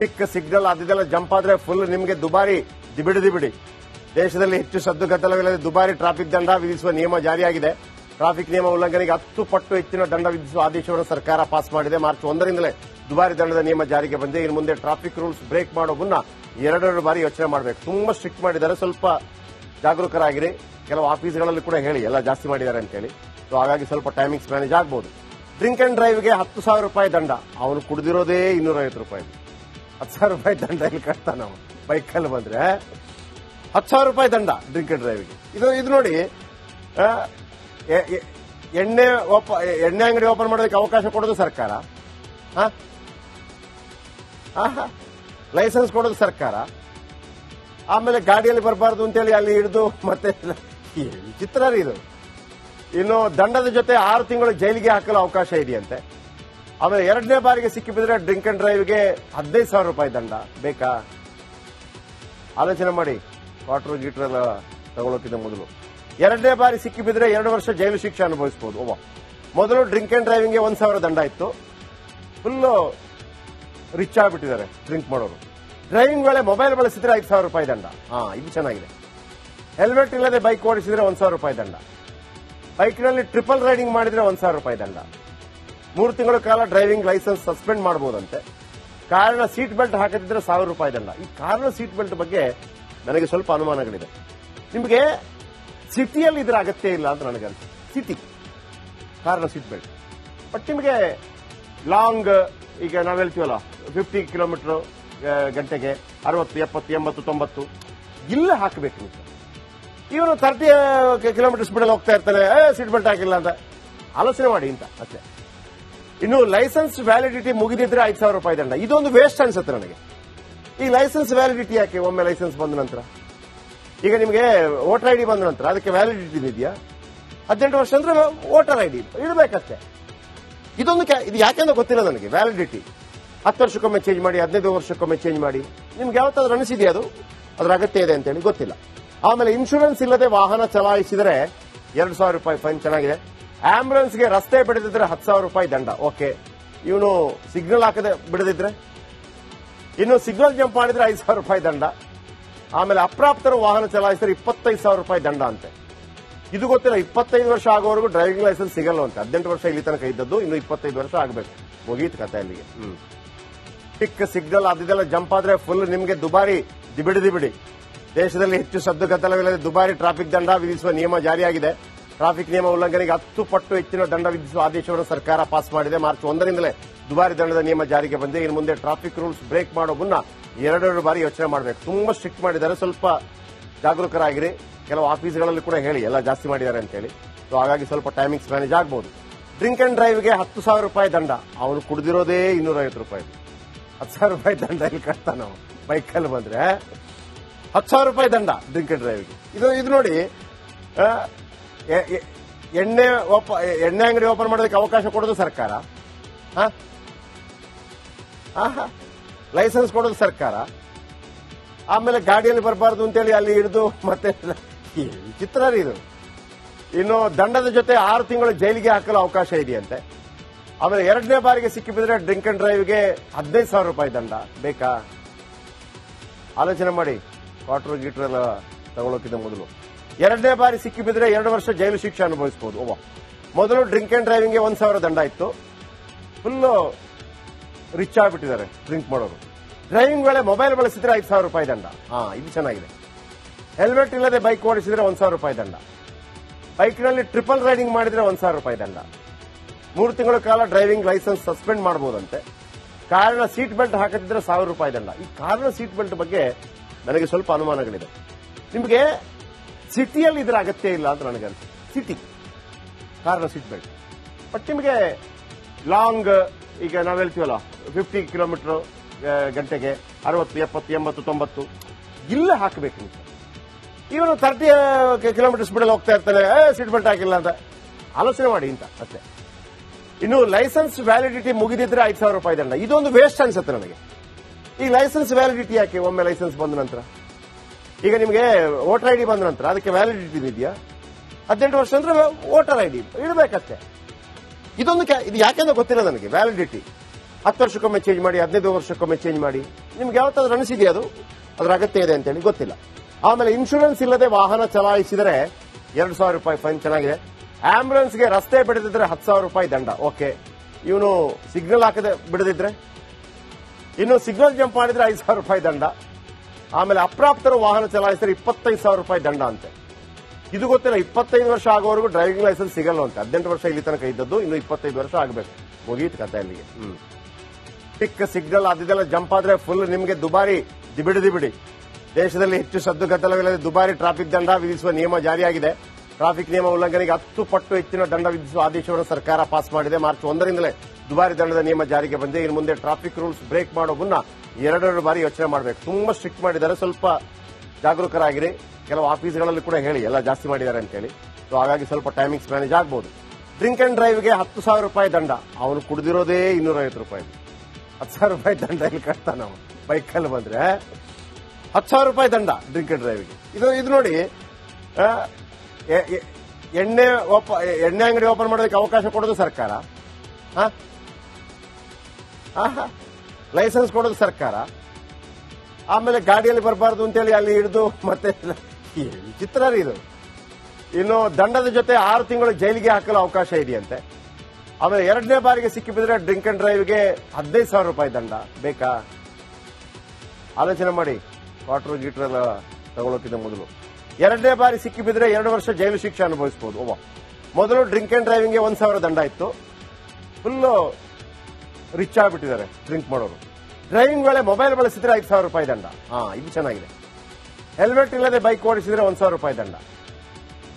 Traffic signal ಅದೆಲ್ಲ jump ಆದ್ರೆ full ನಿಮಗೆ ದುಬಾರಿ ದಿಬಿಡಿ ದಿಬಿಡಿ ದೇಶದಲ್ಲಿ ಹೆಚ್ಚು ಸದ್ದು ಗದ್ದಲವಿಲ್ಲದೆ ದುಬಾರಿ ಟ್ರಾಫಿಕ್ ದಂಡ ವಿಧಿಸುವ ನಿಯಮ ಜಾರಿಯಾಗಿದೆ. ಟ್ರಾಫಿಕ್ ನಿಯಮ ಉಲ್ಲಂಘನೆಗೆ ಹತ್ತು ಪಟ್ಟು ಹೆಚ್ಚಿನ ದಂಡ ವಿಧಿಸುವ ಆದೇಶವನ್ನು ಸರ್ಕಾರ ಪಾಸ್ ಮಾಡಿದೆ. ಮಾರ್ಚ್ ಒಂದರಿಂದಲೇ ದುಬಾರಿ ದಂಡದ ನಿಯಮ ಜಾರಿಗೆ ಬಂದಿದೆ. ಇನ್ನು ಮುಂದೆ ಟ್ರಾಫಿಕ್ ರೂಲ್ಸ್ ಬ್ರೇಕ್ ಮಾಡೋ ಮುನ್ನ ಎರಡೆರಡು ಬಾರಿ ಯೋಚನೆ ಮಾಡಬೇಕು. ತುಂಬಾ ಸ್ಟ್ರಿಕ್ಟ್ ಮಾಡಿದ್ದಾರೆ. ಸ್ವಲ್ಪ ಜಾಗರೂಕರಾಗಿರಿ. ಕೆಲವು ಆಫೀಸ್ಗಳಲ್ಲಿ ಕೂಡ ಹೇಳಿ. ಎಲ್ಲ ಜಾಸ್ತಿ ಮಾಡಿದ್ದಾರೆ ಅಂತೇಳಿ ಸೊ ಹಾಗಾಗಿ ಸ್ವಲ್ಪ ಟೈಮಿಂಗ್ಸ್ ಮ್ಯಾನೇಜ್ ಆಗ್ಬೋದು. ಡ್ರಿಂಕ್ ಅಂಡ್ ಡ್ರೈವ್ಗೆ ಹತ್ತು ಸಾವಿರ ರೂಪಾಯಿ ದಂಡ. ಅವನು ಕುಡಿದಿರೋದೇ ಇನ್ನೂರೈವತ್ತು ರೂಪಾಯಿ. ಹತ್ತು ಸಾವಿರ ರೂಪಾಯಿ ದಂಡ ಇಲ್ಲಿ ನಾವು. ಬೈಕಲ್ಲಿ ಬಂದ್ರೆ ಹತ್ತು ಸಾವಿರ ರೂಪಾಯಿ ದಂಡ ಡ್ರಿಂಕ್ ಅಂಡ್ ಡ್ರೈವಿಗೆ. ಇದು ಇದು ನೋಡಿ ಎಣ್ಣೆ ಓಪ ಎಣ್ಣೆ ಅಂಗಡಿ ಓಪನ್ ಮಾಡೋದಕ್ಕೆ ಅವಕಾಶ ಕೊಡೋದು ಸರ್ಕಾರ. ಲೈಸೆನ್ಸ್ ಕೊಡೋದು ಸರ್ಕಾರ. ಆಮೇಲೆ ಗಾಡಿಯಲ್ಲಿ ಬರಬಾರ್ದು ಅಂತೇಳಿ ಅಲ್ಲಿ ಹಿಡಿದು ಮತ್ತೆ ಚಿತ್ರ ಇದು. ಇನ್ನು ದಂಡದ ಜೊತೆ ಆರು ತಿಂಗಳು ಜೈಲಿಗೆ ಹಾಕಲು ಅವಕಾಶ ಇದೆಯಂತೆ. ಆಮೇಲೆ ಎರಡನೇ ಬಾರಿಗೆ ಸಿಕ್ಕಿಬಿದ್ರೆ ಡ್ರಿಂಕ್ ಅಂಡ್ ಡ್ರೈವ್ಗೆ ಹದಿನೈದು ಸಾವಿರ ರೂಪಾಯಿ ದಂಡ. ಬೇಕಾ? ಆಲೋಚನೆ ಮಾಡಿ. ವಾಟರ್ ಗೀಟರ್ ಎಲ್ಲ ತಗೊಳ್ಳೋಕ್ಕಿಂತ ಮೊದಲು. ಎರಡನೇ ಬಾರಿ ಸಿಕ್ಕಿಬಿದ್ರೆ ಎರಡು ವರ್ಷ ಜೈಲು ಶಿಕ್ಷೆ ಅನುಭವಿಸಬಹುದು ಓವಾ ಮೊದಲು ಡ್ರಿಂಕ್ ಅಂಡ್ ಡ್ರೈವಿಂಗ್ಗೆ ಒಂದು ಸಾವಿರ ದಂಡ ಇತ್ತು. ಫುಲ್ಲು ರಿಚ್ ಆಗಿಬಿಟ್ಟಿದ್ದಾರೆ ಡ್ರಿಂಕ್ ಮಾಡೋರು. ಡ್ರೈವಿಂಗ್ ವೇಳೆ ಮೊಬೈಲ್ ಬಳಸಿದ್ರೆ ಐದು ಸಾವಿರ ರೂಪಾಯಿ ದಂಡ. ಹಾ, ಇದು ಚೆನ್ನಾಗಿದೆ. ಹೆಲ್ಮೆಟ್ ಇಲ್ಲದೆ ಬೈಕ್ ಓಡಿಸಿದ್ರೆ ಒಂದ್ ಸಾವಿರ ರೂಪಾಯಿ ದಂಡ. ಬೈಕ್ನಲ್ಲಿ ಟ್ರಿಪಲ್ ರೈಡಿಂಗ್ ಮಾಡಿದ್ರೆ ಒಂದ್ ಸಾವಿರ ರೂಪಾಯಿ ದಂಡ. ಮೂರು ತಿಂಗಳ ಕಾಲ ಡ್ರೈವಿಂಗ್ ಲೈಸೆನ್ಸ್ ಸಸ್ಪೆಂಡ್ ಮಾಡಬಹುದಂತೆ. ಕಾರಣ ಸೀಟ್ ಬೆಲ್ಟ್ ಹಾಕದಿದ್ರೆ ಸಾವಿರ ರೂಪಾಯಿ ದಂಡ ಈ ಕಾರಣ ಸೀಟ್ ಬೆಲ್ಟ್ ಬಗ್ಗೆ ನನಗೆ ಸ್ವಲ್ಪ ಅನುಮಾನಗಳಿದೆ. ನಿಮಗೆ ಸಿಟಿಯಲ್ಲಿ ಇದರ ಅಗತ್ಯ ಇಲ್ಲ ಅಂತ ನನಗೆ ಅನ್ಸುತ್ತೆ. ಸಿಟಿ. ಕಾರಣ ಸೀಟ್ ಬೆಲ್ಟ್. ಬಟ್ ನಿಮಗೆ ಲಾಂಗ್, ಈಗ ನಾವು ಹೇಳ್ತೀವಲ್ಲ ಫಿಫ್ಟಿ ಕಿಲೋಮೀಟರ್ ಗಂಟೆಗೆ ಅರವತ್ತು, ಎಪ್ಪತ್ತು, ಎಂಬತ್ತು, ತೊಂಬತ್ತು. ಇಲ್ಲ ಹಾಕಬೇಕು ನೀವು. ಇವನು ತರ್ಟಿ ಕಿಲೋಮೀಟರ್ ಸ್ಪೀಡಲ್ಲಿ ಹೋಗ್ತಾ ಇರ್ತಾನೆ ಸೀಟ್ ಬೆಲ್ಟ್ ಹಾಕಿಲ್ಲ ಅಂತ. ಆಲೋಚನೆ ಮಾಡಿ ಅಂತ ಅಷ್ಟೇ. ಇನ್ನು ಲೈಸೆನ್ಸ್ ವ್ಯಾಲಿಡಿಟಿ ಮುಗಿದಿದ್ರೆ ಐದು ಸಾವಿರ ರೂಪಾಯಿ ದಂಡ. ಇದೊಂದು ವೇಸ್ಟ್ ಅನ್ಸುತ್ತೆ ನನಗೆ. ಈ ಲೈಸೆನ್ಸ್ ವ್ಯಾಲಿಡಿಟಿ ಯಾಕೆ ಒಮ್ಮೆ ಲೈಸೆನ್ಸ್ ಬಂದ ನಂತರ? ಈಗ ನಿಮಗೆ ವೋಟರ್ ಐ ಡಿ ಬಂದ ನಂತರ ಅದಕ್ಕೆ ವ್ಯಾಲಿಡಿಟಿ ಇದೆಯಾ? ಹದಿನೆಂಟು ವರ್ಷ ಅಂದ್ರೆ ವೋಟರ್ ಐ ಡಿ ಇಡಬೇಕಷ್ಟೇ ಇದೊಂದು ಇದು ಯಾಕೆಂದ್ರೆ ಗೊತ್ತಿಲ್ಲ ನನಗೆ, ವ್ಯಾಲಿಡಿಟಿ. ಹತ್ತು ವರ್ಷಕ್ಕೊಮ್ಮೆ ಚೇಂಜ್ ಮಾಡಿ, ಹದಿನೈದು ವರ್ಷಕ್ಕೊಮ್ಮೆ ಚೇಂಜ್ ಮಾಡಿ. ನಿಮ್ಗೆ ಯಾವತ್ತಾದ್ರೂ ಅನಿಸಿದೆಯಾ ಅದು? ಅದರ ಅಗತ್ಯ ಇದೆ ಅಂತೇಳಿ ಗೊತ್ತಿಲ್ಲ. ಆಮೇಲೆ ಇನ್ಶೂರೆನ್ಸ್ ಇಲ್ಲದೆ ವಾಹನ ಚಲಾಯಿಸಿದರೆ ಎರಡು ಸಾವಿರ ರೂಪಾಯಿ ಫೈನ್ ಚೆನ್ನಾಗಿದೆ. ಆಂಬುಲೆನ್ಸ್ಗೆ ರಸ್ತೆ ಬಿಡದಿದ್ರೆ ಹತ್ತು ಸಾವಿರ ರೂಪಾಯಿ ದಂಡ. ಓಕೆ. ಇವನು ಸಿಗ್ನಲ್ ಹಾಕದೆ ಬಿಡದಿದ್ರೆ? ಇನ್ನು ಸಿಗ್ನಲ್ ಜಂಪ್ ಮಾಡಿದ್ರೆ ಐದು ಸಾವಿರ ರೂಪಾಯಿ ದಂಡ. ಆಮೇಲೆ ಅಪ್ರಾಪ್ತರು ವಾಹನ ಚಲಾಯಿಸಿದ್ರೆ ಇಪ್ಪತ್ತೈದು ಸಾವಿರ ರೂಪಾಯಿ ದಂಡ ಅಂತೆ. ಇದು ಗೊತ್ತಿಲ್ಲ, ಇಪ್ಪತ್ತೈದು ವರ್ಷ ಆಗೋವರೆಗೂ ಡ್ರೈವಿಂಗ್ ಲೈಸೆನ್ಸ್ ಸಿಗಲ್ಲ ಅಂತ. ಹದಿನೆಂಟು ವರ್ಷ ಇಲ್ಲಿ ತನಕ ಇದ್ದದ್ದು, ಇನ್ನು ಇಪ್ಪತ್ತೈದು ವರ್ಷ ಆಗಬೇಕು. ಮುಗೀತು ಕತೆ ಅಲ್ಲಿಗೆ. ಟಿಕ್ ಸಿಗ್ನಲ್ ಅದೆಲ್ಲ ಜಂಪ್ ಆದ್ರೆ ಫುಲ್ ನಿಮಗೆ ದುಬಾರಿ ದಿಬಿಡಿ ದಿಬಿಡಿ ದೇಶದಲ್ಲಿ ಹೆಚ್ಚು ಸದ್ದು ಗದ್ದಲವಿಲ್ಲದೆ ದುಬಾರಿ ಟ್ರಾಫಿಕ್ ದಂಡ ವಿಧಿಸುವ ನಿಯಮ ಜಾರಿಯಾಗಿದೆ. ಟ್ರಾಫಿಕ್ ನಿಯಮ ಉಲ್ಲಂಘನೆಗೆ ಹತ್ತು ಪಟ್ಟು ಹೆಚ್ಚಿನ ದಂಡ ವಿಧಿಸುವ ಆದೇಶವನ್ನು ಸರ್ಕಾರ ಪಾಸ್ ಮಾಡಿದೆ. ಮಾರ್ಚ್ ಒಂದರಿಂದಲೇ ದುಬಾರಿ ದಂಡದ ನಿಯಮ ಜಾರಿಗೆ ಬಂದಿದೆ. ಇನ್ನು ಮುಂದೆ ಟ್ರಾಫಿಕ್ ರೂಲ್ಸ್ ಬ್ರೇಕ್ ಮಾಡೋ ಮುನ್ನ ಎರಡೆರಡು ಬಾರಿ ಯೋಚನೆ ಮಾಡಬೇಕು. ತುಂಬಾ ಸ್ಟ್ರಿಕ್ಟ್ ಮಾಡಿದ್ದಾರೆ. ಸ್ವಲ್ಪ ಜಾಗರೂಕರಾಗಿರಿ. ಕೆಲವು ಆಫೀಸ್ಗಳಲ್ಲಿ ಕೂಡ ಹೇಳಿ. ಎಲ್ಲ ಜಾಸ್ತಿ ಮಾಡಿದ್ದಾರೆ ಅಂತೇಳಿ ಸೊ ಹಾಗಾಗಿ ಸ್ವಲ್ಪ ಟೈಮಿಂಗ್ಸ್ ಮ್ಯಾನೇಜ್ ಆಗ್ಬೋದು. ಡ್ರಿಂಕ್ ಅಂಡ್ ಡ್ರೈವ್ಗೆ ಹತ್ತು ಸಾವಿರ ರೂಪಾಯಿ ದಂಡ. ಅವನು ಕುಡಿದಿರೋದೇ ಇನ್ನೂರೈವತ್ತು ರೂಪಾಯಿ. ಹತ್ತು ಸಾವಿರ ರೂಪಾಯಿ ದಂಡ ಇಲ್ಲಿ ಕಟ್ತಾ ನಾವು? ಬೈಕಲ್ಲಿ ಬಂದ್ರೆ, ಹತ್ತು ಸಾವಿರ ರೂಪಾಯಿ ದಂಡ ಡ್ರಿಂಕ್ ಅಂಡ್ ಡ್ರೈವ್ಗೆ. ಇದು ಇದು ನೋಡಿ ಎಣ್ಣೆ ಎಣ್ಣೆ ಅಂಗಡಿ ಓಪನ್ ಮಾಡೋದಕ್ಕೆ ಅವಕಾಶ ಕೊಡೋದು ಸರ್ಕಾರ. ಲೈಸೆನ್ಸ್ ಕೊಡೋದು ಸರ್ಕಾರ. ಆಮೇಲೆ ಗಾಡಿಯಲ್ಲಿ ಬರಬಾರ್ದು ಅಂತೇಳಿ ಅಲ್ಲಿ ಹಿಡಿದು ಮತ್ತೆ ಚಿತ್ರ ಇದು. ಇನ್ನು ದಂಡದ ಜೊತೆ ಆರು ತಿಂಗಳು ಜೈಲಿಗೆ ಹಾಕಲು ಅವಕಾಶ ಇದೆಯಂತೆ. ಆಮೇಲೆ ಎರಡನೇ ಬಾರಿಗೆ ಸಿಕ್ಕಿಬಿದ್ರೆ ಡ್ರಿಂಕ್ ಅಂಡ್ ಡ್ರೈವ್ಗೆ ಹದಿನೈದು ಸಾವಿರ ರೂಪಾಯಿ ದಂಡ. ಬೇಕಾ? ಆಲೋಚನೆ ಮಾಡಿ ವಾಟರ್ ಗೀಟರ್ ಎಲ್ಲ ತಗೊಳ್ಳೋಕ್ಕಿಂತ ಮೊದಲು. ಎರಡನೇ ಬಾರಿ ಸಿಕ್ಕಿಬಿದ್ರೆ ಎರಡು ವರ್ಷ ಜೈಲು ಶಿಕ್ಷೆ ಅನುಭವಿಸಬಹುದು ಓ ಮೊದಲು ಡ್ರಿಂಕ್ ಅಂಡ್ ಡ್ರೈವಿಂಗ್ಗೆ ಒಂದು ಸಾವಿರ ದಂಡ ಇತ್ತು. ಫುಲ್ಲು ರಿಚ್ ಆಗಿಬಿಟ್ಟಿದ್ದಾರೆ ಡ್ರಿಂಕ್ ಮಾಡೋರು. ಡ್ರೈವಿಂಗ್ ವೇಳೆ ಮೊಬೈಲ್ ಬಳಸಿದ್ರೆ ಐದು ಸಾವಿರ ರೂಪಾಯಿ ದಂಡ. ಹಾ, ಇದು ಚೆನ್ನಾಗಿದೆ. ಹೆಲ್ಮೆಟ್ ಇಲ್ಲದೆ ಬೈಕ್ ಓಡಿಸಿದ್ರೆ ಒಂದ್ ಸಾವಿರ ರೂಪಾಯಿ ದಂಡ. ಬೈಕ್ನಲ್ಲಿ ಟ್ರಿಪಲ್ ರೈಡಿಂಗ್ ಮಾಡಿದ್ರೆ ಒಂದ್ ಸಾವಿರ ರೂಪಾಯಿ ದಂಡ. ಮೂರು ತಿಂಗಳ ಕಾಲ ಡ್ರೈವಿಂಗ್ ಲೈಸೆನ್ಸ್ ಸಸ್ಪೆಂಡ್ ಮಾಡಬಹುದಂತೆ ಕಾರಣ ಸೀಟ್ ಬೆಲ್ಟ್ ಹಾಕದಿದ್ರೆ ಸಾವಿರ ರೂಪಾಯಿ ದಂಡ. ಈ ಕಾರಣ ಸೀಟ್ ಬೆಲ್ಟ್ ಬಗ್ಗೆ ನನಗೆ ಸ್ವಲ್ಪ ಅನುಮಾನಗಳಿದೆ. ನಿಮಗೆ ಸಿಟಿಯಲ್ಲಿ ಇದರ ಅಗತ್ಯ ಇಲ್ಲ ಅಂತ ನನಗೆ ಅನ್ಸುತ್ತೆ. ಸಿಟಿ. ಕಾರಣ ಬೆಲ್ಟ್. ಬಟ್ ನಿಮಗೆ ಲಾಂಗ್ ಈಗ ನಾವು ಹೇಳ್ತೀವಲ್ಲ ಫಿಫ್ಟಿ ಕಿಲೋಮೀಟರ್ ಗಂಟೆಗೆ ಅರವತ್ತು, ಎಪ್ಪತ್ತು, ಎಂಬತ್ತು, ತೊಂಬತ್ತು. ಇಲ್ಲ ಹಾಕಬೇಕು ನೀವು. ಇವನು ತರ್ಟಿ ಕಿಲೋಮೀಟರ್ ಸ್ಪೀಡಲ್ಲಿ ಹೋಗ್ತಾ ಇರ್ತಾನೆ ಸೀಟ್ ಬೆಲ್ಟ್ ಹಾಕಿಲ್ಲ ಅಂತ. ಆಲೋಚನೆ ಮಾಡಿ ಅಂತ ಅಷ್ಟೇ. ಇನ್ನು ಲೈಸೆನ್ಸ್ ವ್ಯಾಲಿಡಿಟಿ ಮುಗಿದಿದ್ರೆ ಐದು ಸಾವಿರ ರೂಪಾಯಿ ದಂಡ. ಇದೊಂದು ವೇಸ್ಟ್ ಅನ್ಸುತ್ತೆ ನನಗೆ. ಈ ಲೈಸೆನ್ಸ್ ವ್ಯಾಲಿಡಿಟಿ ಯಾಕೆ ಒಮ್ಮೆ ಲೈಸೆನ್ಸ್ ಬಂದ ನಂತರ? ಈಗ ನಿಮಗೆ ವೋಟರ್ ಐ ಡಿ ಬಂದ ನಂತರ ಅದಕ್ಕೆ ವ್ಯಾಲಿಡಿಟಿ ಇದೆಯಾ? ಹದಿನೆಂಟು ವರ್ಷ ಅಂದ್ರೆ ವೋಟರ್ ಐ ಡಿ ಇಡಬೇಕಷ್ಟೇ. ಇದೊಂದು ಇದು ಯಾಕೆಂದ್ರೆ ಗೊತ್ತಿಲ್ಲ ನನಗೆ ವ್ಯಾಲಿಡಿಟಿ ಹತ್ತು ವರ್ಷಕ್ಕೊಮ್ಮೆ ಚೇಂಜ್ ಮಾಡಿ, ಹದಿನೈದು ವರ್ಷಕ್ಕೊಮ್ಮೆ ಚೇಂಜ್ ಮಾಡಿ. ನಿಮ್ಗೆ ಯಾವತ್ತಾದ್ರೂ ಅನಿಸಿದೆಯಾ ಅದು? ಅದರ ಅಗತ್ಯ ಇದೆ ಅಂತೇಳಿ ಗೊತ್ತಿಲ್ಲ. ಆಮೇಲೆ ಇನ್ಶೂರೆನ್ಸ್ ಇಲ್ಲದೆ ವಾಹನ ಚಲಾಯಿಸಿದರೆ ಎರಡು ಸಾವಿರ ರೂಪಾಯಿ ಫೈನ್ ಚೆನ್ನಾಗಿದೆ. ಆಂಬ್ಯುಲೆನ್ಸ್ಗೆ ರಸ್ತೆ ಬಿಡದಿದ್ರೆ ಹತ್ತು ಸಾವಿರ ರೂಪಾಯಿ ದಂಡ. ಓಕೆ ಇವನು ಸಿಗ್ನಲ್ ಹಾಕದೆ ಬಿಡದಿದ್ರೆ? ಇನ್ನು ಸಿಗ್ನಲ್ ಜಂಪ್ ಮಾಡಿದ್ರೆ ಐದು ಸಾವಿರ ರೂಪಾಯಿ ದಂಡ. ಆಮೇಲೆ ಅಪ್ರಾಪ್ತರು ವಾಹನ ಚಲಾಯಿಸಿದ್ರೆ ಇಪ್ಪತ್ತೈದು ಸಾವಿರ ರೂಪಾಯಿ ದಂಡ ಅಂತೆ. ಇದು ಗೊತ್ತಿಲ್ಲ, ಇಪ್ಪತ್ತೈದು ವರ್ಷ ಆಗೋವರೆಗೂ ಡ್ರೈವಿಂಗ್ ಲೈಸೆನ್ಸ್ ಸಿಗಲ್ಲ ಅಂತ. ಹದಿನೆಂಟು ವರ್ಷ ಇಲ್ಲಿ ತನಕ ಇದ್ದದ್ದು, ಇನ್ನು ಇಪ್ಪತ್ತೈದು ವರ್ಷ ಆಗಬೇಕು. ಮುಗೀತು ಕತೆ ಅಲ್ಲಿಗೆ. ಹ್ಮ್. ಸಿಗ್ನಲ್ ಅದಿದೆಲ್ಲ ಜಂಪ್ ಆದ್ರೆ ಫುಲ್ ನಿಮಗೆ ದುಬಾರಿ ದಿಬಿಡಿ ದಿಬಿಡಿ ದೇಶದಲ್ಲಿ ಹೆಚ್ಚು ಸದ್ದು ಗದ್ದಲವಿಲ್ಲದೆ ದುಬಾರಿ ಟ್ರಾಫಿಕ್ ದಂಡ ವಿಧಿಸುವ ನಿಯಮ ಜಾರಿಯಾಗಿದೆ. ಟ್ರಾಫಿಕ್ ನಿಯಮ ಉಲ್ಲಂಘನೆಗೆ ಹತ್ತು ಪಟ್ಟು ಹೆಚ್ಚಿನ ದಂಡ ವಿಧಿಸುವ ಆದೇಶವನ್ನು ಸರ್ಕಾರ ಪಾಸ್ ಮಾಡಿದೆ. ಮಾರ್ಚ್ ಒಂದರಿಂದಲೇ ದುಬಾರಿ ದಂಡದ ನಿಯಮ ಜಾರಿಗೆ ಬಂದಿದೆ. ಇನ್ನು ಮುಂದೆ ಟ್ರಾಫಿಕ್ ರೂಲ್ಸ್ ಬ್ರೇಕ್ ಮಾಡೋ ಮುನ್ನ ಎರಡೆರಡು ಬಾರಿ ಯೋಚನೆ ಮಾಡಬೇಕು. ತುಂಬಾ ಸ್ಟ್ರಿಕ್ಟ್ ಮಾಡಿದ್ದಾರೆ. ಸ್ವಲ್ಪ ಜಾಗರೂಕರಾಗಿರಿ. ಕೆಲವು ಆಫೀಸ್ಗಳಲ್ಲಿ ಕೂಡ ಹೇಳಿ, ಎಲ್ಲ ಜಾಸ್ತಿ ಮಾಡಿದ್ದಾರೆ ಅಂತೇಳಿ. ಸೊ ಹಾಗಾಗಿ ಸ್ವಲ್ಪ ಟೈಮಿಂಗ್ಸ್ ಮ್ಯಾನೇಜ್ ಆಗ್ಬೋದು. ಡ್ರಿಂಕ್ ಅಂಡ್ ಡ್ರೈವ್ಗೆ ಹತ್ತು ಸಾವಿರ ರೂಪಾಯಿ ದಂಡ. ಅವನು ಕುಡಿದಿರೋದೇ ಇನ್ನೂರೈವತ್ತು ರೂಪಾಯಿ. ಹತ್ತು ಸಾವಿರ ರೂಪಾಯಿ ದಂಡ ಇಲ್ಲಿ ಕಟ್ತಾನ ಬೈಕಲ್ಲಿ ಬಂದ್ರೆ ಹತ್ತು ಸಾವಿರ ರೂಪಾಯಿ ದಂಡ ಡ್ರಿಂಕ್ ಅಂಡ್ ಡ್ರೈವಿಗೆ ಇದು ಇದು ನೋಡಿ ಎಣ್ಣೆ ಎಣ್ಣೆ ಅಂಗಡಿ ಓಪನ್ ಮಾಡೋದಕ್ಕೆ ಅವಕಾಶ ಕೊಡೋದು ಸರ್ಕಾರ. ಲೈಸೆನ್ಸ್ ಕೊಡೋದು ಸರ್ಕಾರ. ಆಮೇಲೆ ಗಾಡಿಯಲ್ಲಿ ಬರಬಾರ್ದು ಅಂತೇಳಿ ಅಲ್ಲಿ ಹಿಡಿದು ಮತ್ತೆ ಚಿತ್ರ ಇದು. ಇನ್ನು ದಂಡದ ಜೊತೆ ಆರು ತಿಂಗಳು ಜೈಲಿಗೆ ಹಾಕಲು ಅವಕಾಶ ಇದೆಯಂತೆ. ಆಮೇಲೆ ಎರಡನೇ ಬಾರಿಗೆ ಸಿಕ್ಕಿಬಿದ್ರೆ ಡ್ರಿಂಕ್ ಅಂಡ್ ಡ್ರೈವ್ಗೆ ಹದಿನೈದು ಸಾವಿರ ರೂಪಾಯಿ ದಂಡ. ಬೇಕಾ? ಆಲೋಚನೆ ಮಾಡಿ. ವಾಟರ್ ಗೀಟರ್ ಎಲ್ಲ ತಗೊಳ್ಳೋಕ್ಕಿಂತ ಮೊದಲು. ಎರಡನೇ ಬಾರಿ ಸಿಕ್ಕಿಬಿದ್ರೆ ಎರಡು ವರ್ಷ ಜೈಲು ಶಿಕ್ಷೆ ಅನುಭವಿಸಬಹುದು ಮೊದಲು ಡ್ರಿಂಕ್ ಅಂಡ್ ಡ್ರೈವಿಂಗ್ಗೆ ಒಂದು ಸಾವಿರ ದಂಡ ಇತ್ತು. ಫುಲ್ಲು ರಿಚ್ ಆಗಿಬಿಟ್ಟಿದ್ದಾರೆ ಡ್ರಿಂಕ್ ಮಾಡೋರು. ಡ್ರೈವಿಂಗ್ ವೇಳೆ ಮೊಬೈಲ್ ಬಳಸಿದ್ರೆ ಐದು ಸಾವಿರ ರೂಪಾಯಿ ದಂಡ. ಹಾ, ಇದು ಚೆನ್ನಾಗಿದೆ. ಹೆಲ್ಮೆಟ್ ಇಲ್ಲದೆ ಬೈಕ್ ಓಡಿಸಿದ್ರೆ ಒಂದ್ ಸಾವಿರ ರೂಪಾಯಿ ದಂಡ.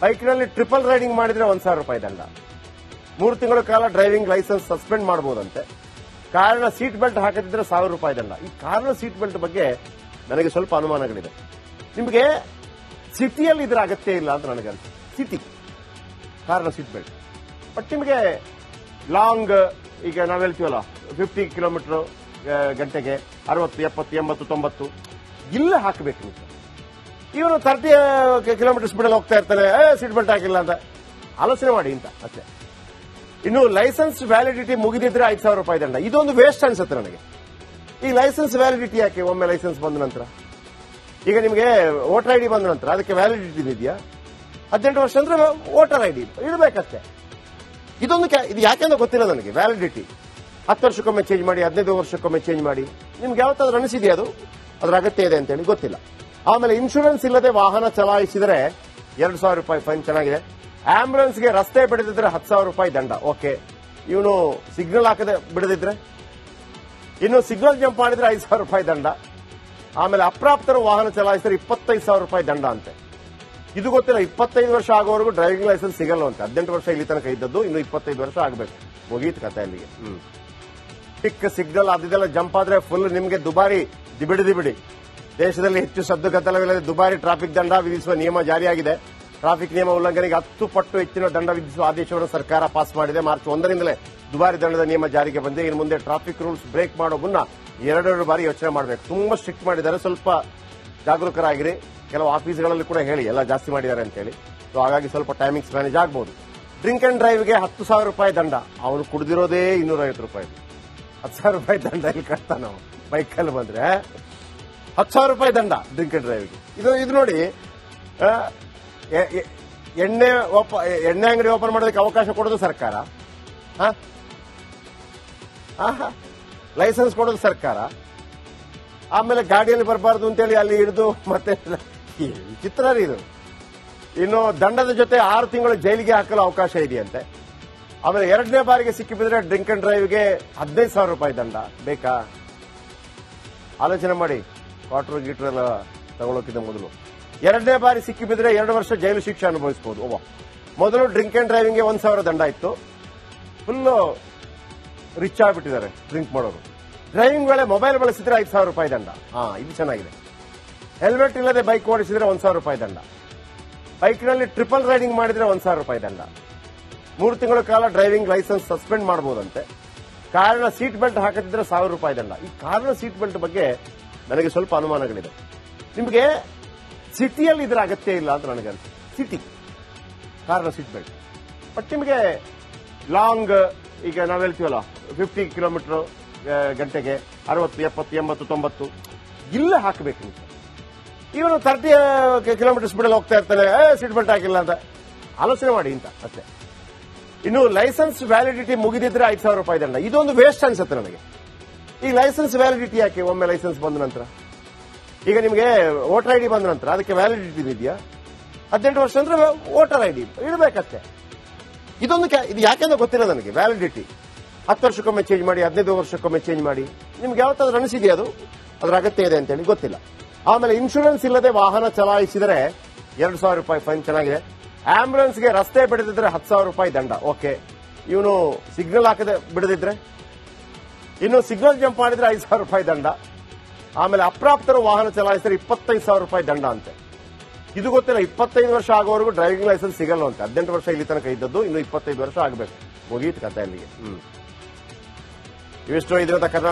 ಬೈಕ್ನಲ್ಲಿ ಟ್ರಿಪಲ್ ರೈಡಿಂಗ್ ಮಾಡಿದ್ರೆ ಒಂದ್ ಸಾವಿರ ರೂಪಾಯಿ ದಂಡ. ಮೂರು ತಿಂಗಳ ಕಾಲ ಡ್ರೈವಿಂಗ್ ಲೈಸೆನ್ಸ್ ಸಸ್ಪೆಂಡ್ ಮಾಡಬಹುದಂತೆ ಕಾರಣ ಸೀಟ್ ಬೆಲ್ಟ್ ಹಾಕದಿದ್ರೆ ಸಾವಿರ ರೂಪಾಯಿ ದಂಡ. ಈ ಕಾರಣ ಸೀಟ್ ಬೆಲ್ಟ್ ಬಗ್ಗೆ ನನಗೆ ಸ್ವಲ್ಪ ಅನುಮಾನಗಳಿದೆ. ನಿಮಗೆ ಸಿಟಿಯಲ್ಲಿ ಇದರ ಅಗತ್ಯ ಇಲ್ಲ ಅಂತ ನನಗೆ ಅನ್ಸುತ್ತೆ. ಸಿಟಿ, ಕಾರಣ ಸೀಟ್ ಬೆಲ್ಟ್ ಬಟ್ ನಿಮಗೆ ಲಾಂಗ್ ಈಗ ನಾವು ಹೇಳ್ತೀವಲ್ಲ ಫಿಫ್ಟಿ ಕಿಲೋಮೀಟರ್ ಗಂಟೆಗೆ ಅರವತ್ತು, ಎಪ್ಪತ್ತು, ಎಂಬತ್ತು, ತೊಂಬತ್ತು. ಇಲ್ಲ ಹಾಕಬೇಕು ನೀವು. ಇವನು ತರ್ಟಿ ಕಿಲೋಮೀಟರ್ ಸ್ಪೀಡಲ್ಲಿ ಹೋಗ್ತಾ ಇರ್ತಾನೆ ಸೀಟ್ ಬೆಲ್ಟ್ ಹಾಕಿಲ್ಲ ಅಂತ. ಆಲೋಚನೆ ಮಾಡಿ ಅಂತ ಅಷ್ಟೇ. ಇನ್ನು ಲೈಸೆನ್ಸ್ ವ್ಯಾಲಿಡಿಟಿ ಮುಗಿದಿದ್ರೆ ಐದು ಸಾವಿರ ರೂಪಾಯಿ ದಂಡ. ಇದೊಂದು ವೇಸ್ಟ್ ಅನ್ಸುತ್ತೆ ನನಗೆ. ಈಗ ಲೈಸೆನ್ಸ್ ವ್ಯಾಲಿಡಿಟಿ ಯಾಕೆ ಒಮ್ಮೆ ಲೈಸೆನ್ಸ್ ಬಂದ ನಂತರ? ಈಗ ನಿಮಗೆ ವೋಟರ್ ಐ ಡಿ ಬಂದ ನಂತರ, ಅದಕ್ಕೆ ವ್ಯಾಲಿಡಿಟಿ ಇದೆಯಾ? ಹದಿನೆಂಟು ವರ್ಷ ಅಂದ್ರೆ ವೋಟರ್ ಐ ಡಿ ಇಡಬೇಕಷ್ಟೇ ಇದೊಂದು ಇದು ಯಾಕೆಂದ್ರೆ ಗೊತ್ತಿಲ್ಲ ನನಗೆ ವ್ಯಾಲಿಡಿಟಿ ಹತ್ತು ವರ್ಷಕ್ಕೊಮ್ಮೆ ಚೇಂಜ್ ಮಾಡಿ, ಹದಿನೈದು ವರ್ಷಕ್ಕೊಮ್ಮೆ ಚೇಂಜ್ ಮಾಡಿ. ನಿಮ್ಗೆ ಯಾವತ್ತಾದ್ರೂ ಅನಿಸಿದೆಯಾ ಅದು? ಅದ್ರ ಅಗತ್ಯ ಇದೆ ಅಂತೇಳಿ ಗೊತ್ತಿಲ್ಲ. ಆಮೇಲೆ ಇನ್ಶೂರೆನ್ಸ್ ಇಲ್ಲದೆ ವಾಹನ ಚಲಾಯಿಸಿದರೆ ಎರಡು ಸಾವಿರ ರೂಪಾಯಿ ಫೈನ್ ಚೆನ್ನಾಗಿದೆ. ಆಂಬ್ಯುಲೆನ್ಸ್ಗೆ ರಸ್ತೆ ಬಿಡದಿದ್ರೆ ಹತ್ತು ಸಾವಿರ ರೂಪಾಯಿ ದಂಡ. ಓಕೆ ಇವನು ಸಿಗ್ನಲ್ ಹಾಕದೆ ಬಿಡದಿದ್ರೆ? ಇನ್ನು ಸಿಗ್ನಲ್ ಜಂಪ್ ಮಾಡಿದ್ರೆ ಐದು ಸಾವಿರ ರೂಪಾಯಿ ದಂಡ. ಆಮೇಲೆ ಅಪ್ರಾಪ್ತರು ವಾಹನ ಚಲಾಯಿಸಿದ್ರೆ ಇಪ್ಪತ್ತೈದು ಸಾವಿರ ರೂಪಾಯಿ ದಂಡ ಅಂತೆ. ಇದು ಗೊತ್ತಿಲ್ಲ, ಇಪ್ಪತ್ತೈದು ವರ್ಷ ಆಗೋವರೆಗೂ ಡ್ರೈವಿಂಗ್ ಲೈಸೆನ್ಸ್ ಸಿಗಲ್ಲ ಅಂತ. ಹದಿನೆಂಟು ವರ್ಷ ಇಲ್ಲಿ ತನಕ ಇದ್ದದ್ದು, ಇನ್ನು ಇಪ್ಪತ್ತೈದು ವರ್ಷ ಆಗಬೇಕು. ಮುಗೀತು ಕತೆ ಅಲ್ಲಿಗೆ. ಟಿಕ್ ಸಿಗ್ನಲ್, ಅದಿದೆಲ್ಲ ಜಂಪ್ ಆದ್ರೆ ಫುಲ್ ನಿಮಗೆ ದುಬಾರಿ ದಿಬಿಡಿ ದಿಬಿಡಿ ದೇಶದಲ್ಲಿ ಹೆಚ್ಚು ಸದ್ದು ಗದ್ದಲವಿಲ್ಲದೆ ದುಬಾರಿ ಟ್ರಾಫಿಕ್ ದಂಡ ವಿಧಿಸುವ ನಿಯಮ ಜಾರಿಯಾಗಿದೆ. ಟ್ರಾಫಿಕ್ ನಿಯಮ ಉಲ್ಲಂಘನೆಗೆ ಹತ್ತು ಪಟ್ಟು ಹೆಚ್ಚಿನ ದಂಡ ವಿಧಿಸುವ ಆದೇಶವನ್ನು ಸರ್ಕಾರ ಪಾಸ್ ಮಾಡಿದೆ. ಮಾರ್ಚ್ ಒಂದರಿಂದಲೇ ದುಬಾರಿ ದಂಡದ ನಿಯಮ ಜಾರಿಗೆ ಬಂದಿದೆ. ಇನ್ನು ಮುಂದೆ ಟ್ರಾಫಿಕ್ ರೂಲ್ಸ್ ಬ್ರೇಕ್ ಮಾಡೋ ಮುನ್ನ ಎರಡೆರಡು ಬಾರಿ ಯೋಚನೆ ಮಾಡಬೇಕು. ತುಂಬಾ ಸ್ಟ್ರಿಕ್ಟ್ ಮಾಡಿದ್ದಾರೆ. ಸ್ವಲ್ಪ ಜಾಗರೂಕರಾಗಿರಿ. ಕೆಲವು ಆಫೀಸ್ಗಳಲ್ಲಿ ಕೂಡ ಹೇಳಿ, ಎಲ್ಲ ಜಾಸ್ತಿ ಮಾಡಿದ್ದಾರೆ ಅಂತೇಳಿ ಸೊ ಹಾಗಾಗಿ ಸ್ವಲ್ಪ ಟೈಮಿಂಗ್ಸ್ ಮ್ಯಾನೇಜ್ ಆಗ್ಬೋದು. ಡ್ರಿಂಕ್ ಅಂಡ್ ಡ್ರೈವ್ಗೆ ಹತ್ತು ಸಾವಿರ ರೂಪಾಯಿ ದಂಡ. ಅವನು ಕುಡಿದಿರೋದೇ ಇನ್ನೂರೈವತ್ತು ರೂಪಾಯಿ. ಹತ್ತು ಸಾವಿರ ರೂಪಾಯಿ ದಂಡ ಇಲ್ಲಿ ಕಟ್ತಾನ ನಾವು. ಬೈಕಲ್ಲಿ ಬಂದ್ರೆ. ಹತ್ತು ಸಾವಿರ ರೂಪಾಯಿ ದಂಡ ಡ್ರಿಂಕ್ ಅಂಡ್ ಡ್ರೈವ್ಗೆ ಇದು ಇದು ನೋಡಿ ಎಣ್ಣೆ ಎಣ್ಣೆ ಅಂಗಡಿ ಓಪನ್ ಮಾಡೋದಕ್ಕೆ ಅವಕಾಶ ಕೊಡೋದು ಸರ್ಕಾರ. ಲೈಸೆನ್ಸ್ ಕೊಡೋದು ಸರ್ಕಾರ. ಆಮೇಲೆ ಗಾಡಿಯಲ್ಲಿ ಬರಬಾರ್ದು ಅಂತೇಳಿ ಅಲ್ಲಿ ಹಿಡಿದು ಮತ್ತೆ ಏನ್ ಚಿತ್ರ ರೀ ಇದು. ಇನ್ನು ದಂಡದ ಜೊತೆ ಆರು ತಿಂಗಳು ಜೈಲಿಗೆ ಹಾಕಲು ಅವಕಾಶ ಇದೆಯಂತೆ. ಆಮೇಲೆ ಎರಡನೇ ಬಾರಿಗೆ ಸಿಕ್ಕಿಬಿದ್ರೆ ಡ್ರಿಂಕ್ ಅಂಡ್ ಡ್ರೈವ್ಗೆ ಹದಿನೈದು ಸಾವಿರ ರೂಪಾಯಿ ದಂಡ. ಬೇಕಾ? ಆಲೋಚನೆ ಮಾಡಿ. ವಾಟರ್ ಗೀಟರ್ ಎಲ್ಲ ತಗೊಳ್ಳೋಕ್ಕಿಂತ ಮೊದಲು. ಎರಡನೇ ಬಾರಿ ಸಿಕ್ಕಿಬಿದ್ರೆ ಎರಡು ವರ್ಷ ಜೈಲು ಶಿಕ್ಷೆ ಅನುಭವಿಸಬಹುದು ಓ ಮೊದಲು ಡ್ರಿಂಕ್ ಅಂಡ್ ಡ್ರೈವಿಂಗ್ಗೆ ಒಂದು ಸಾವಿರ ದಂಡ ಇತ್ತು. ಫುಲ್ಲು ರಿಚ್ ಆಗಿಬಿಟ್ಟಿದ್ದಾರೆ ಡ್ರಿಂಕ್ ಮಾಡೋರು. ಡ್ರೈವಿಂಗ್ ವೇಳೆ ಮೊಬೈಲ್ ಬಳಸಿದ್ರೆ ಐದು ಸಾವಿರ ರೂಪಾಯಿ ದಂಡ. ಹಾ, ಇದು ಚೆನ್ನಾಗಿದೆ. ಹೆಲ್ಮೆಟ್ ಇಲ್ಲದೆ ಬೈಕ್ ಓಡಿಸಿದ್ರೆ ಒಂದ್ ಸಾವಿರ ರೂಪಾಯಿ ದಂಡ. ಬೈಕ್ನಲ್ಲಿ ಟ್ರಿಪಲ್ ರೈಡಿಂಗ್ ಮಾಡಿದ್ರೆ ಒಂದ್ ಸಾವಿರ ರೂಪಾಯಿ ದಂಡ. ಮೂರು ತಿಂಗಳ ಕಾಲ ಡ್ರೈವಿಂಗ್ ಲೈಸೆನ್ಸ್ ಸಸ್ಪೆಂಡ್ ಮಾಡಬಹುದಂತೆ ಕಾರಣ ಸೀಟ್ ಬೆಲ್ಟ್ ಹಾಕದಿದ್ರೆ ಸಾವಿರ ರೂಪಾಯಿ ದಂಡ. ಈ ಕಾರಣ ಸೀಟ್ ಬೆಲ್ಟ್ ಬಗ್ಗೆ ನನಗೆ ಸ್ವಲ್ಪ ಅನುಮಾನಗಳಿದೆ. ನಿಮಗೆ ಸಿಟಿಯಲ್ಲಿ ಇದರ ಅಗತ್ಯ ಇಲ್ಲ ಅಂತ ನನಗೆ ಅನ್ಸುತ್ತೆ. ಸಿಟಿ. ಕಾರಣ ಸೀಟ್ ಬೆಲ್ಟ್. ಬಟ್ ನಿಮಗೆ ಲಾಂಗ್, ಈಗ ನಾವು ಹೇಳ್ತೀವಲ್ಲ, ಫಿಫ್ಟಿ ಕಿಲೋಮೀಟರ್ ಗಂಟೆಗೆ ಅರವತ್ತು, ಎಪ್ಪತ್ತು, ಎಂಬತ್ತು, ತೊಂಬತ್ತು. ಇಲ್ಲ ಹಾಕಬೇಕು ನೀವು. ಇವನು ತರ್ಟಿ ಕಿಲೋಮೀಟರ್ ಸ್ಪೀಡಲ್ಲಿ ಹೋಗ್ತಾ ಇರ್ತಾನೆ. ಸೀಟ್ ಬೆಲ್ಟ್ ಹಾಕಿಲ್ಲ ಅಂತ. ಆಲೋಚನೆ ಮಾಡಿ ಅಂತ, ಅಷ್ಟೇ. ಇನ್ನು ಲೈಸೆನ್ಸ್ ವ್ಯಾಲಿಡಿಟಿ ಮುಗಿದಿದ್ರೆ ಐದು ಸಾವಿರ ರೂಪಾಯಿ ದಂಡ. ಇದೊಂದು ವೇಸ್ಟ್ ಅನ್ಸುತ್ತೆ ನನಗೆ. ಈಗ ಲೈಸೆನ್ಸ್ ವ್ಯಾಲಿಡಿಟಿ ಯಾಕೆ? ಒಮ್ಮೆ ಲೈಸೆನ್ಸ್ ಬಂದ ನಂತರ. ಈಗ ನಿಮಗೆ ವೋಟರ್ ಐ ಡಿ ಬಂದ ನಂತರ, ಅದಕ್ಕೆ ವ್ಯಾಲಿಡಿಟಿ ಇದೆಯಾ? ಹದಿನೆಂಟು ವರ್ಷ ಅಂದ್ರೆ ವೋಟರ್ ಐ ಡಿ ಇಡಬೇಕಷ್ಟೇ ಇದೊಂದು ಇದು ಯಾಕೆಂದ್ರೆ ಗೊತ್ತಿಲ್ಲ ನನಗೆ ವ್ಯಾಲಿಡಿಟಿ ಹತ್ತು ವರ್ಷಕ್ಕೊಮ್ಮೆ ಚೇಂಜ್ ಮಾಡಿ, ಹದಿನೈದು ವರ್ಷಕ್ಕೊಮ್ಮೆ ಚೇಂಜ್ ಮಾಡಿ. ನಿಮ್ಗೆ ಯಾವತ್ತಾದ್ರೂ ಅನಿಸಿದೆಯಾ ಅದು? ಅದರ ಅಗತ್ಯ ಇದೆ ಅಂತೇಳಿ ಗೊತ್ತಿಲ್ಲ. ಆಮೇಲೆ ಇನ್ಶೂರೆನ್ಸ್ ಇಲ್ಲದೆ ವಾಹನ ಚಲಾಯಿಸಿದರೆ ಎರಡು ಸಾವಿರ ರೂಪಾಯಿ ಫೈನ್ ಚೆನ್ನಾಗಿದೆ. ಆಂಬ್ಯುಲೆನ್ಸ್ಗೆ ರಸ್ತೆ ಬಿಡದಿದ್ರೆ ಹತ್ತು ಸಾವಿರ ರೂಪಾಯಿ ದಂಡ. ಓಕೆ ಇವನು ಸಿಗ್ನಲ್ ಹಾಕದೆ ಬಿಡದಿದ್ರೆ? ಇನ್ನು ಸಿಗ್ನಲ್ ಜಂಪ್ ಮಾಡಿದ್ರೆ ಐದು ಸಾವಿರ ರೂಪಾಯಿ ದಂಡ. ಆಮೇಲೆ ಅಪ್ರಾಪ್ತರು ವಾಹನ ಚಲಾಯಿಸಿದ್ರೆ ಇಪ್ಪತ್ತೈದು ಸಾವಿರ ರೂಪಾಯಿ ದಂಡ ಅಂತೆ. ಇದು ಗೊತ್ತಿಲ್ಲ, ಇಪ್ಪತ್ತೈದು ವರ್ಷ ಆಗೋವರೆಗೂ ಡ್ರೈವಿಂಗ್ ಲೈಸೆನ್ಸ್ ಸಿಗಲ್ಲ ಅಂತ. ಹದಿನೆಂಟು ವರ್ಷ ಇಲ್ಲಿ ತನಕ ಇದ್ದದ್ದು, ಇನ್ನು ಇಪ್ಪತ್ತೈದು ವರ್ಷ ಆಗಬೇಕು. ಮುಗೀತು ಕಥೆ ಅಲ್ಲಿಗೆ. ಹ್ಮ್. ಇವಿಷ್ಟು ಇದರಿಂದ ಕರ್ನಾಟಕ